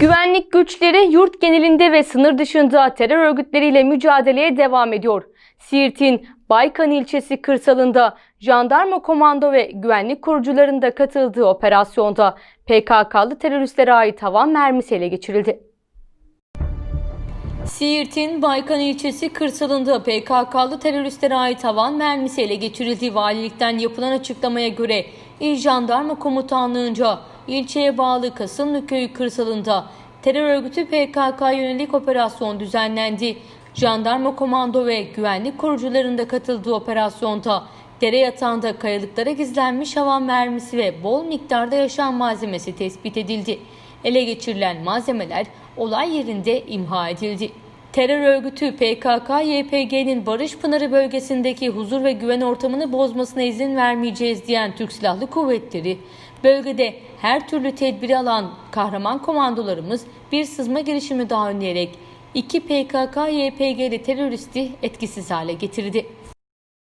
Güvenlik güçleri yurt genelinde ve sınır dışında terör örgütleriyle mücadeleye devam ediyor. Siirt'in Baykan ilçesi kırsalında jandarma komando ve güvenlik korucularında katıldığı operasyonda PKK'lı teröristlere ait havan mermisi ele geçirildi. Siirt'in Baykan ilçesi kırsalında PKK'lı teröristlere ait havan mermisi ele geçirildi. Valilikten yapılan açıklamaya göre İl Jandarma Komutanlığı'nca ilçeye bağlı Kasımlı Köyü kırsalında terör örgütü PKK yönelik operasyon düzenlendi. Jandarma komando ve güvenlik korucularında katıldığı operasyonda dere yatağında kayalıklara gizlenmiş havan mermisi ve bol miktarda yaşam malzemesi tespit edildi. Ele geçirilen malzemeler olay yerinde imha edildi. Terör örgütü PKK-YPG'nin Barış Pınarı bölgesindeki huzur ve güven ortamını bozmasına izin vermeyeceğiz diyen Türk Silahlı Kuvvetleri, bölgede her türlü tedbiri alan kahraman komandolarımız bir sızma girişimi daha önleyerek iki PKK-YPG'li teröristi etkisiz hale getirdi.